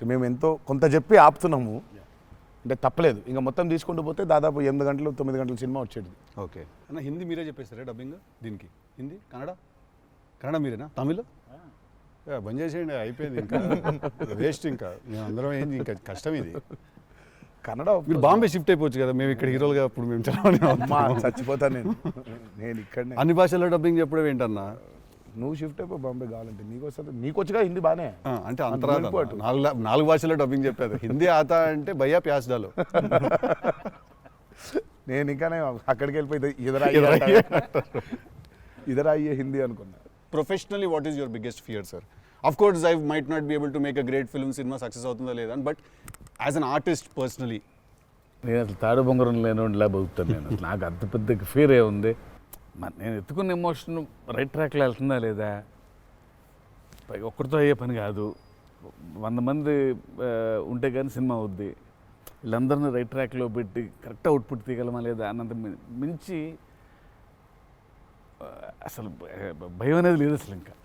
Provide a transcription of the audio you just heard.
So మేము ఎంతో కొంత చెప్పి ఆపుతున్నాము. అంటే తప్పలేదు. ఇంకా మొత్తం తీసుకుంటూ పోతే దాదాపు ఎనిమిది గంటలు తొమ్మిది గంటల సినిమా వచ్చేది. ఓకే. అన్న హిందీ మీరే చెప్పేస్తారా డబ్బింగ్? దీనికి. హిందీ? కన్నడ? కన్నడ మీరేనా? తమిళ్? బంద్ చేసేయండి అయిపోయింది ఇంకా. వేస్ట్ ఇంకా. మేము అందరం ఏంది ఇంకా కష్టం ఇది. కన్నడ మీరు బాంబే షిఫ్ట్ అయిపోవచ్చు కదా. మేము ఇక్కడ హీరోలుగా ఇప్పుడు మేము చదవని అమ్మా చచ్చిపోతాను నేను. నేను ఇక్కడనే. అన్ని భాషల్లో డబ్బింగ్ చెప్పడం ఏంటన్నా? నువ్వు షిఫ్ట్ అయిపో బాంబే కావాలంటే. నీకు వస్తుంది. నీకు వచ్చుగా హిందీ బానే. అంటే అంత అంతరాధ. నాలుగు నాలుగు భాషల్లో డబ్బింగ్ చెప్పారు హిందీ ఆత అంటే భయ్యా ప్యాస్ డాలో. నేను ఇంకానే అక్కడికి వెళ్ళిపోయి ఇదరా ఇదరా ఇదరా అయ్యే హిందీ అనుకున్నా. Professionally what is your biggest fear sir of course I might not be able to make a great film cinema success అవుతుందా లేదా but as an artist personally నేను అసలు తాడు బొంగరం లేనిలా బతుకుతాను నేను. నాకు అంత పెద్ద ఫీర్ ఏ ఉంది. మరి నేను ఎత్తుకున్న ఎమోషన్ రైట్ ట్రాక్లో వెళ్తుందా లేదా? పైగా ఒక్కరితో అయ్యే పని కాదు. వంద మంది ఉంటే కానీ సినిమా అవుద్ది. వీళ్ళందరినీ రైట్ ట్రాక్లో పెట్టి కరెక్ట్ అవుట్పుట్ తీయగలమా లేదా అన్నంత మించి అసలు భయం అనేది లేదు అసలు ఇంకా.